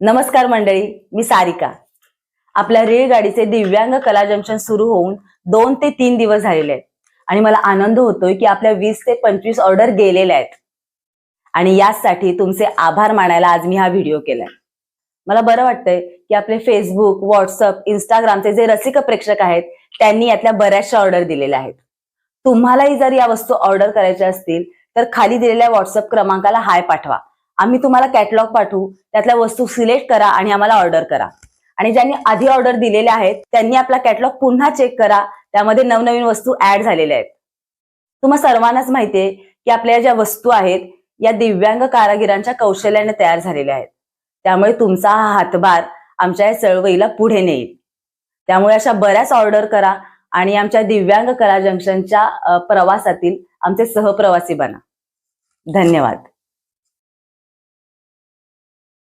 नमस्कार मंडळी मी सारिका. आपल्या रेलगाडीचे दिव्यांग कला जंक्शन सुरू होऊन दोन ते तीन दिवस झालेले आहेत. आणि मला आनंद होतोय की आपल्या वीस ते पंचवीस ऑर्डर गेलेल्या आहेत. आणि यासाठी तुमचे आभार मानायला आज मी हा व्हिडिओ केलाय. मला बरं वाटतंय की आपले फेसबुक व्हॉट्सअप इंस्टाग्रामचे जे रसिक प्रेक्षक आहेत त्यांनी यातल्या बऱ्याचशा ऑर्डर दिलेल्या आहेत. तुम्हालाही जर या वस्तू ऑर्डर करायच्या असतील तर खाली दिलेल्या व्हॉट्सअप क्रमांकाला हाय पाठवा. आम्ही तुम्हाला कॅटलॉग पाठवू त्यातल्या वस्तू सिलेक्ट करा आणि आम्हाला ऑर्डर करा. आणि ज्यांनी आधी ऑर्डर दिलेल्या आहेत त्यांनी आपला कॅटलॉग पुन्हा चेक करा त्यामध्ये नवनवीन वस्तू ऍड झालेल्या आहेत. तुम्हा सर्वांनाच माहितीये की आपल्या ज्या वस्तू आहेत या दिव्यांग कारागिरांच्या कौशल्याने तयार झालेल्या आहेत. त्यामुळे तुमचा हा हातभार आमच्या या चळवळीला पुढे नेईल. त्यामुळे अशा बऱ्याच ऑर्डर करा आणि आमच्या दिव्यांग कला जंक्शनच्या प्रवासातील आमचे सहप्रवासी बना. धन्यवाद.